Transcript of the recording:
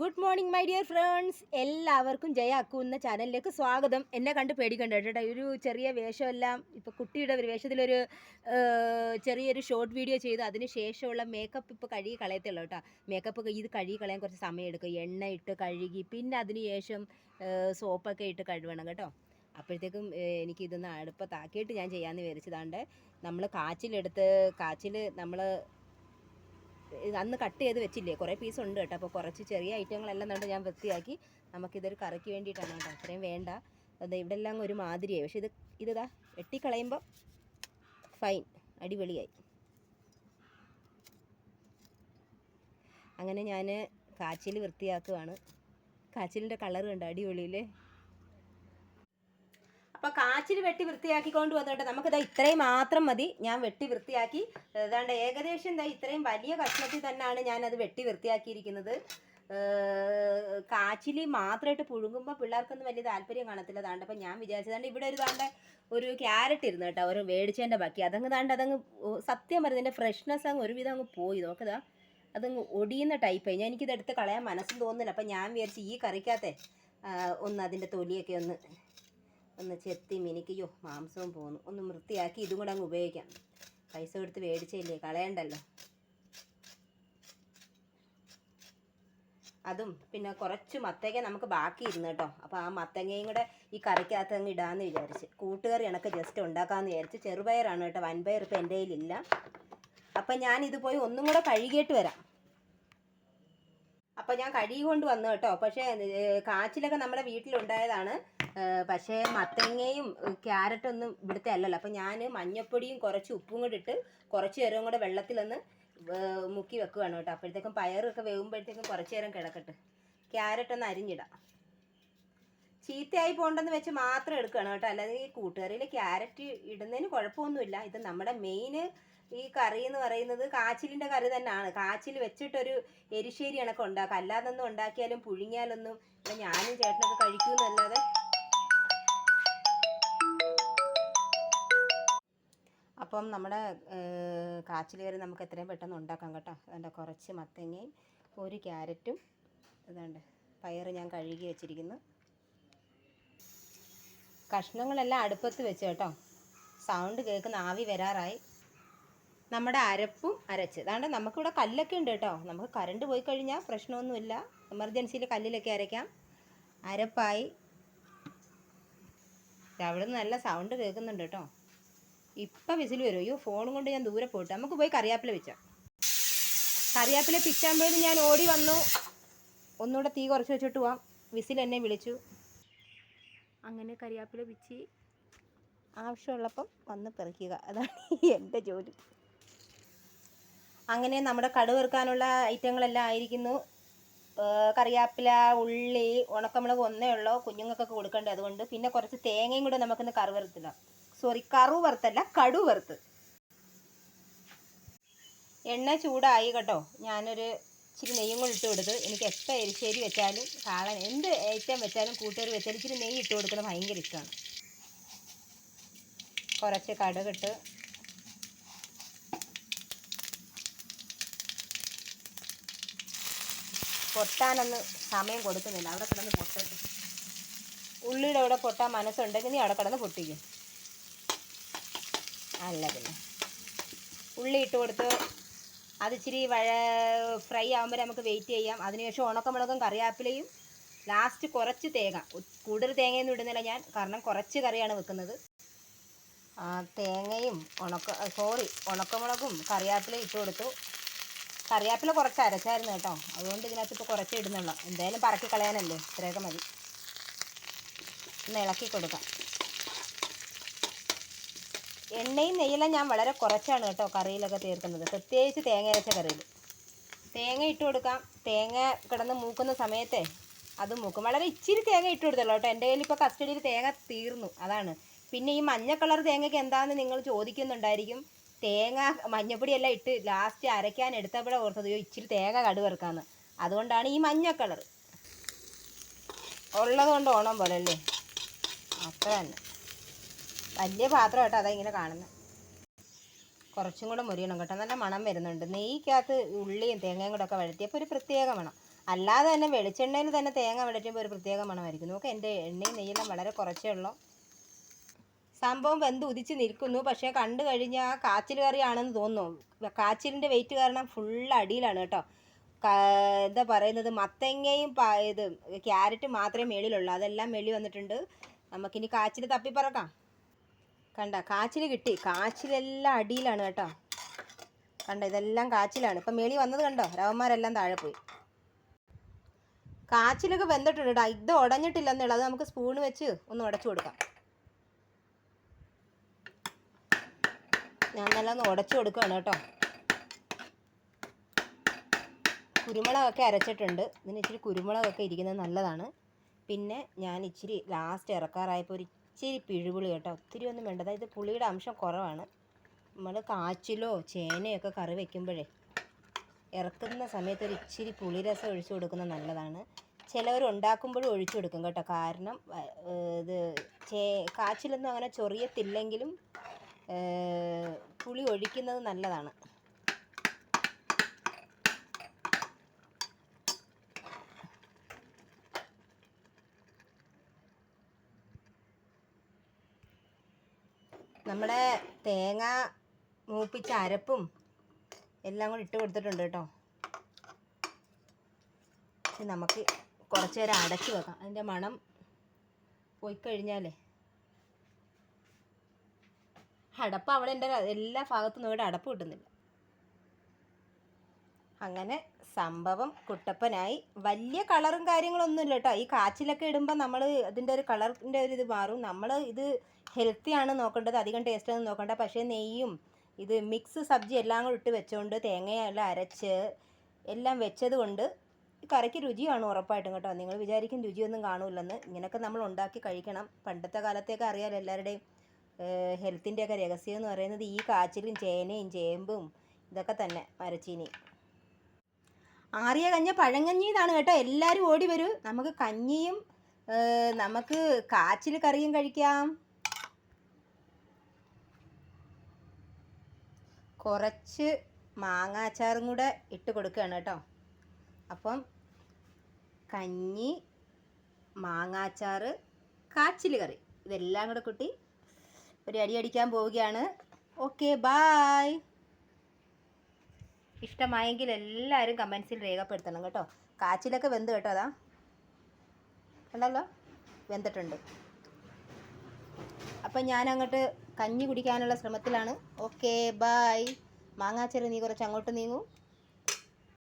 Good morning my dear friends എല്ലാവർക്കും ജയ അക്കു എന്ന ചാനലിലേക്ക് സ്വാഗതം. എന്നെ കണ്ട് പേടിക്കണ്ട കേട്ടോ ഒരു ചെറിയ വേഷമെല്ലാം ഇപ്പോൾ കുട്ടിയുടെ ഒരു വേഷത്തിലൊരു ചെറിയൊരു ഷോർട്ട് വീഡിയോ ചെയ്തു. അതിന് ശേഷമുള്ള മേക്കപ്പ് ഇപ്പോൾ കഴുകി കളയത്തുള്ളൂ കേട്ടോ മേക്കപ്പ് ഇത് കഴുകി കളയാൻ കുറച്ച് സമയം എടുക്കും. എണ്ണ ഇട്ട് കഴുകി പിന്നെ അതിന് ശേഷം സോപ്പൊക്കെ ഇട്ട് കഴുകണം കേട്ടോ. അപ്പോഴത്തേക്കും എനിക്കിതൊന്ന് അടുപ്പത്താക്കിയിട്ട് ഞാൻ ചെയ്യാമെന്ന് വിചാരിച്ചതാണ്ട്. നമ്മൾ കാച്ചിലെടുത്ത് കാച്ചിൽ നമ്മൾ അന്ന് കട്ട് ചെയ്ത് വെച്ചില്ലേ? കുറേ പീസ് ഉണ്ട് കേട്ടോ. അപ്പോൾ കുറച്ച് ചെറിയ ഐറ്റങ്ങളെല്ലാം കണ്ട് ഞാൻ വൃത്തിയാക്കി നമുക്കിതൊരു കറിക്ക് വേണ്ടിയിട്ടാണ് കേട്ടോ. അത്രയും വേണ്ട. അത് ഇവിടെ എല്ലാം ഒരു മാതിരിയായി. പക്ഷേ ഇത് ഇതാ വെട്ടിക്കളയുമ്പോൾ ഫൈൻ അടിപൊളിയായി. അങ്ങനെ ഞാൻ കാച്ചിൽ വൃത്തിയാക്കുവാണ്. കാച്ചിലിന്റെ കളർ കണ്ടോ? അടിപൊളിയില്ലേ? അപ്പോൾ കാച്ചിൽ വെട്ടി വൃത്തിയാക്കി വൃത്തിയാക്കിക്കൊണ്ട് വന്നിട്ട്. നമുക്കിതാ ഇത്രയും മാത്രം മതി. ഞാൻ വെട്ടി വൃത്തിയാക്കി. ഏതാണ്ട് ഏകദേശം ഇതാ ഇത്രയും വലിയ കഷ്ണത്തിൽ തന്നെയാണ് ഞാൻ അത് വെട്ടി വൃത്തിയാക്കിയിരിക്കുന്നത്. കാച്ചിൽ മാത്രമായിട്ട് പുഴുങ്ങുമ്പോൾ പിള്ളേർക്കൊന്നും വലിയ താല്പര്യം കാണത്തില്ല. താണ്ട് അപ്പം ഞാൻ വിചാരിച്ചതാണ്ട് ഇവിടെ ഒരു താണ്ട ഒരു ക്യാരറ്റ് ഇരുന്ന് കേട്ടോ ഒരു മേടിച്ചതിന്റെ ബാക്കി. അതങ്ങ് താണ്ട് അതങ്ങ് സത്യം പറയുന്നതിന്റെ ഫ്രഷ്നെസ് അങ്ങ് ഒരുവിധം അങ്ങ് പോയി. നോക്കതാ അതങ്ങ് ഒടിയുന്ന ടൈപ്പായി ഞാൻ എനിക്കിത് എടുത്ത് കളയാൻ മനസ്സിൽ തോന്നുന്നില്ല. അപ്പം ഞാൻ വിചാരിച്ച് ഈ കറിക്കകത്തെ ഒന്ന് അതിന്റെ തൊലിയൊക്കെ ഒന്ന് ഒന്ന് ചെത്തി മിനിക്കയ്യോ മാംസവും പോന്നു. ഒന്ന് വൃത്തിയാക്കി ഇതും കൂടെ അങ്ങ് ഉപയോഗിക്കാം. പൈസ കൊടുത്ത് മേടിച്ചില്ലേ? കളയണ്ടല്ലോ. അതും പിന്നെ കുറച്ച് മത്തങ്ങ നമുക്ക് ബാക്കി ഇരുന്ന് കേട്ടോ. അപ്പോൾ ആ മത്തങ്ങയും കൂടെ ഈ കറിക്കകത്ത് അങ്ങ് ഇടാമെന്ന് വിചാരിച്ച്. കൂട്ടുകറി എനക്ക് ജസ്റ്റ് ഉണ്ടാക്കാമെന്ന് വിചാരിച്ച്. ചെറുപയറാണ് കേട്ടോ. വൻപയർ ഇപ്പം എന്റെ കയ്യിലില്ല. അപ്പം ഞാൻ ഇത് പോയി ഒന്നും കൂടെ കഴുകിയിട്ട് വരാം. അപ്പം ഞാൻ കഴുകി കൊണ്ട് വന്നു കേട്ടോ. പക്ഷേ കാച്ചിലൊക്കെ നമ്മുടെ വീട്ടിലുണ്ടായതാണ്. പക്ഷേ മത്തങ്ങയും ക്യാരറ്റൊന്നും ഇവിടുത്തെ അല്ലല്ലോ. അപ്പൊ ഞാൻ മഞ്ഞപ്പൊടിയും കുറച്ച് ഉപ്പും കൂടി ഇട്ട് കുറച്ച് നേരവും കൂടെ വെള്ളത്തിലൊന്ന് മുക്കി വെക്കുകയാണ് കേട്ടോ. അപ്പോഴത്തേക്കും പയറൊക്കെ വേകുമ്പോഴത്തേക്കും കുറച്ച് നേരം കിടക്കട്ടെ. ക്യാരറ്റ് ഒന്ന് അരിഞ്ഞിടാം. ചീത്തയായി പോകണ്ടെന്ന് വെച്ച് മാത്രം എടുക്കണം കേട്ടോ. അല്ലാതെ ഈ കൂട്ടുകറിയിൽ ക്യാരറ്റ് ഇടുന്നതിന് കുഴപ്പമൊന്നുമില്ല. ഇത് നമ്മുടെ മെയിൻ ഈ കറി എന്ന് പറയുന്നത് കാച്ചിലിന്റെ കറി തന്നെയാണ്. കാച്ചിൽ വെച്ചിട്ടൊരു എരിശ്ശേരി കണക്ക് ഉണ്ടാക്കുക അല്ലാതൊന്നും ഉണ്ടാക്കിയാലും പുഴുങ്ങിയാലൊന്നും ഇപ്പം ഞാനും ചേട്ടനൊക്കെ കഴിക്കുമെന്നല്ലാതെ അപ്പം നമ്മുടെ കാച്ചിൽ കറി നമുക്ക് എത്രയും പെട്ടെന്ന് ഉണ്ടാക്കാം കേട്ടോ. അതുകൊണ്ട് കുറച്ച് മത്തങ്ങയും ഒരു ക്യാരറ്റും അതുകൊണ്ട് പയർ ഞാൻ കഴുകി വെച്ചിരിക്കുന്നു. കഷ്ണങ്ങളെല്ലാം അടുപ്പത്ത് വെച്ച് കേട്ടോ. സൗണ്ട് കേൾക്കുന്ന ആവി വരാറായി. നമ്മുടെ അരപ്പും അരച്ച്. അതാണ്ട് നമുക്കിവിടെ കല്ലൊക്കെ ഉണ്ട് കേട്ടോ. നമുക്ക് കറണ്ട് പോയി കഴിഞ്ഞാൽ പ്രശ്നമൊന്നുമില്ല. എമർജൻസിയിൽ കല്ലിലൊക്കെ അരയ്ക്കാം. അരപ്പായി. അവിടെ നിന്ന് നല്ല സൗണ്ട് കേൾക്കുന്നുണ്ട് കേട്ടോ. ഇപ്പം വിസിൽ വരും. അയ്യോ ഫോണും കൊണ്ട് ഞാൻ ദൂരെ പോയിട്ട്. നമുക്ക് പോയി കറിയാപ്പില പിച്ചാം കറിയാപ്പില പിച്ചാകുമ്പോഴേക്കും ഞാൻ ഓടി വന്നു. ഒന്നുകൂടെ തീ കുറച്ച് വെച്ചിട്ട് പോവാം. വിസിൽ എന്നെ വിളിച്ചു. അങ്ങനെ കറിയാപ്പില പിച്ചി ആവശ്യമുള്ളപ്പം വന്ന് പെറുക്കുക അതാണ് എന്റെ ജോലി. അങ്ങനെ നമ്മുടെ കടുവറുക്കാനുള്ള ഐറ്റങ്ങളെല്ലാം ആയിരിക്കുന്നു. കറിവേപ്പില ഉള്ളി ഉണക്കമുളക് ഒന്നേ ഉള്ളൂ. കുഞ്ഞുങ്ങൾക്കൊക്കെ കൊടുക്കേണ്ടത് അതുകൊണ്ട് പിന്നെ കുറച്ച് തേങ്ങയും കൂടെ നമുക്കിന്ന് വറുത്തില്ല സോറി കറു വറുത്തല്ല കടു വറുത്ത്. എണ്ണ ചൂടായി കേട്ടോ. ഞാനൊരു ഇച്ചിരി നെയ്യും കൂടി ഇട്ട് കൊടുത്ത് എനിക്ക് എപ്പോൾ എരിശ്ശേരി വെച്ചാലും കാളൻ എന്ത് ഐറ്റം വെച്ചാലും കൂട്ടുകറി വെച്ചാലും ഇച്ചിരി നെയ്യ് ഇട്ട് കൊടുക്കുന്നത് ഭയങ്കര ഇഷ്ടമാണ് കുറച്ച് കടുകിട്ട് പൊട്ടാനൊന്ന് സമയം കൊടുക്കുന്നില്ല. അവിടെ കിടന്ന് പൊട്ടട്ടെ ഉള്ളിയുടെ അവിടെ പൊട്ടാൻ മനസ്സുണ്ടെങ്കിൽ നീ അവിടെ കിടന്ന് പൊട്ടിക്കും. അല്ല പിന്നെ. ഉള്ളി ഇട്ട് കൊടുത്ത് അത് ഇച്ചിരി വഴ ഫ്രൈ ആകുമ്പോൾ നമുക്ക് വെയിറ്റ് ചെയ്യാം. അതിനുശേഷം ഉണക്കമുളകും കറിവേപ്പിലയും ലാസ്റ്റ് കുറച്ച് തേങ്ങ. കൂടുതൽ തേങ്ങയൊന്നും ഇടുന്നില്ല ഞാൻ. കാരണം കുറച്ച് കറിയാണ് വെക്കുന്നത്. തേങ്ങയും ഉണക്ക സോറി ഉണക്കമുളകും കറിവേപ്പിലയും ഇട്ട് കൊടുത്തു. കറിവേപ്പില കുറച്ച് അരച്ചായിരുന്നു കേട്ടോ. അതുകൊണ്ട് ഇതിനകത്ത് ഇപ്പോൾ കുറച്ച് ഇടുന്നുള്ളൂ. എന്തായാലും പറക്കി കളയാനല്ലേ? ഇത്രയൊക്കെ മതി. ഒന്ന് ഇളക്കി കൊടുക്കാം. എണ്ണയും നെയ്യെല്ലാം ഞാൻ വളരെ കുറച്ചാണ് കേട്ടോ കറിയിലൊക്കെ തീർക്കുന്നത് പ്രത്യേകിച്ച് തേങ്ങ അരച്ച കറിയിൽ തേങ്ങ ഇട്ട് കൊടുക്കാം. തേങ്ങ കിടന്ന് മൂക്കുന്ന സമയത്തെ അത് മൂക്കും. വളരെ ഇച്ചിരി തേങ്ങ ഇട്ട് കൊടുത്തല്ലോ കേട്ടോ. എന്റെ കയ്യിൽ ഇപ്പോൾ കസ്റ്റഡിയിൽ തേങ്ങ തീർന്നു. അതാണ്. പിന്നെ ഈ മഞ്ഞ കളർ തേങ്ങയ്ക്ക് എന്താണെന്ന് നിങ്ങൾ ചോദിക്കുന്നുണ്ടായിരിക്കും. തേങ്ങ മഞ്ഞപ്പൊടി എല്ലാം ഇട്ട് ലാസ്റ്റ് അരയ്ക്കാൻ എടുത്തപ്പോഴേ ഓർത്തത് അയ്യോ ഇച്ചിരി തേങ്ങ കടുവറുക്കാന്ന് അതുകൊണ്ടാണ് ഈ മഞ്ഞ കളർ ഉള്ളതുകൊണ്ട് ഓണം പോലെ അല്ലേ അത്ര തന്നെ. വലിയ പാത്രം കേട്ടോ അതാ ഇങ്ങനെ കാണുന്നത് കുറച്ചും കൂടെ മുരിയണം കേട്ടോ. നല്ല മണം വരുന്നുണ്ട്. നെയ്ക്കകത്ത് ഉള്ളിയും തേങ്ങയും കൂടെ ഒക്കെ വഴറ്റിയപ്പോൾ ഒരു പ്രത്യേക മണം. അല്ലാതെ തന്നെ വെളിച്ചെണ്ണയിൽ തന്നെ തേങ്ങ വഴറ്റുമ്പോൾ ഒരു പ്രത്യേക മണമായിരിക്കും. നോക്ക് എന്റെ എണ്ണയും നെയ്യെല്ലാം വളരെ കുറച്ചേ ഉള്ളൂ. സംഭവം വെന്ത് ഉദിച്ച് നിൽക്കുന്നു. പക്ഷേ കണ്ടു കഴിഞ്ഞാൽ കാച്ചിൽ കറിയാണെന്ന് തോന്നുന്നു. കാച്ചിലിന്റെ വെയിറ്റ് കാരണം ഫുൾ അടിയിലാണ് കേട്ടോ. എന്താ പറയുന്നത്? മത്തങ്ങയും ഇത് ക്യാരറ്റ് മാത്രമേ മേളിലുള്ളൂ. അതെല്ലാം മേളി വന്നിട്ടുണ്ട്. നമുക്കിനി കാച്ചിൽ തപ്പിപ്പറക്കാം കണ്ട കാച്ചിൽ കിട്ടി. കാച്ചിലെല്ലാം അടിയിലാണ് കേട്ടോ. കണ്ട ഇതെല്ലാം കാച്ചിലാണ്. ഇപ്പം മേളി വന്നത് കണ്ടോ? രവന്മാരെല്ലാം താഴെ പോയി. കാച്ചിലൊക്കെ വെന്തിട്ടുണ്ട് കേട്ടോ ഇത് ഉടഞ്ഞിട്ടില്ലെന്നുള്ളത് നമുക്ക് സ്പൂൺ വെച്ച് ഒന്ന് ഉടച്ചു കൊടുക്കാം. ഞാൻ നല്ല ഒന്ന് ഉടച്ചു കൊടുക്കുകയാണ് കേട്ടോ. കുരുമുളകൊക്കെ അരച്ചിട്ടുണ്ട്. ഇതിന് ഇച്ചിരി കുരുമുളകൊക്കെ ഇരിക്കുന്നത് നല്ലതാണ്. പിന്നെ ഞാൻ ഇച്ചിരി ലാസ്റ്റ് ഇറക്കാറായപ്പോൾ ഒരു ഇച്ചിരി പിഴുപുളി കേട്ടോ. ഒത്തിരി ഒന്നും വേണ്ട. അതായത് പുളിയുടെ അംശം കുറവാണ്. നമ്മൾ കാച്ചിലോ ചേനയൊക്കെ കറി വയ്ക്കുമ്പോഴേ ഇറക്കുന്ന സമയത്ത് ഒരു ഇച്ചിരി പുളിരസം ഒഴിച്ചു കൊടുക്കുന്നത് നല്ലതാണ്. ചിലവർ ഉണ്ടാക്കുമ്പോഴും ഒഴിച്ചു കൊടുക്കും കേട്ടോ. കാരണം ഇത് ചേ കാച്ചിലൊന്നും അങ്ങനെ ചൊറിയത്തില്ലെങ്കിലും പുളി ഒഴിക്കുന്നത് നല്ലതാണ്. നമ്മുടെ തേങ്ങ മൂപ്പിച്ച അരപ്പും എല്ലാം കൂടി ഇട്ട് കൊടുത്തിട്ടുണ്ട് കേട്ടോ. നമുക്ക് കുറച്ച് നേരം അടച്ചു വെക്കാം. അതിന്റെ മണം പോയി കഴിഞ്ഞാലേ. അടപ്പ് അവിടെ എന്റെ എല്ലാ ഭാഗത്തും ഇവിടെ അടപ്പ് കിട്ടുന്നില്ല. അങ്ങനെ സംഭവം കുട്ടപ്പനായി. വലിയ കളറും കാര്യങ്ങളൊന്നുമില്ല കേട്ടോ. ഈ കാച്ചിലൊക്കെ ഇടുമ്പോൾ നമ്മൾ അതിന്റെ ഒരു കളറിന്റെ ഒരു ഇത് മാറും. നമ്മൾ ഇത് ഹെൽത്തി ആണ് നോക്കേണ്ടത് അധികം ടേസ്റ്റ് ഒന്നും നോക്കണ്ട. പക്ഷേ നെയ്യും ഇത് മിക്സ് സബ്ജി എല്ലാം കൂടി ഇട്ട് വെച്ചുകൊണ്ട് തേങ്ങയെല്ലാം അരച്ച് എല്ലാം വെച്ചത് കൊണ്ട് കറിക്ക് രുചിയാണ് ഉറപ്പായിട്ടും കേട്ടോ. നിങ്ങൾ വിചാരിക്കും രുചിയൊന്നും കാണൂലെന്ന് ഇങ്ങനെയൊക്കെ നമ്മൾ ഉണ്ടാക്കി കഴിക്കണം. പണ്ടത്തെ കാലത്തേക്ക് അറിയാലോ എല്ലാവരുടെയും. ഹെൽത്തിന്റെയൊക്കെ രഹസ്യം എന്ന് പറയുന്നത് ഈ കാച്ചിലും ചേനയും ചേമ്പും ഇതൊക്കെ തന്നെ മരച്ചീനി. ആറിയ കഞ്ഞ പഴങ്കഞ്ഞി കേട്ടോ. എല്ലാവരും ഓടി വരൂ. നമുക്ക് കഞ്ഞിയും നമുക്ക് കാച്ചിൽ കറിയും കഴിക്കാം. കുറച്ച് മാങ്ങാച്ചാറും കൂടെ ഇട്ട് കൊടുക്കുകയാണ് കേട്ടോ. അപ്പം കഞ്ഞി മാങ്ങാച്ചാറ് കാച്ചിൽ കറി. ഇതെല്ലാം കൂടെ കൂട്ടി ഒരു അടി അടിക്കാൻ പോവുകയാണ്. ഓക്കെ ബായ് ഇഷ്ടമായെങ്കിൽ എല്ലാവരും കമൻസിൽ രേഖപ്പെടുത്തണം കേട്ടോ. കാച്ചിലൊക്കെ വെന്ത് കേട്ടോ അതാ. കണ്ടല്ലോ? വെന്തിട്ടുണ്ട്. അപ്പം ഞാൻ അങ്ങോട്ട് കഞ്ഞി കുടിക്കാനുള്ള ശ്രമത്തിലാണ്. ഓക്കെ ബായ് മാങ്ങാച്ചെറി നീ കുറച്ച് അങ്ങോട്ട് നീങ്ങൂ.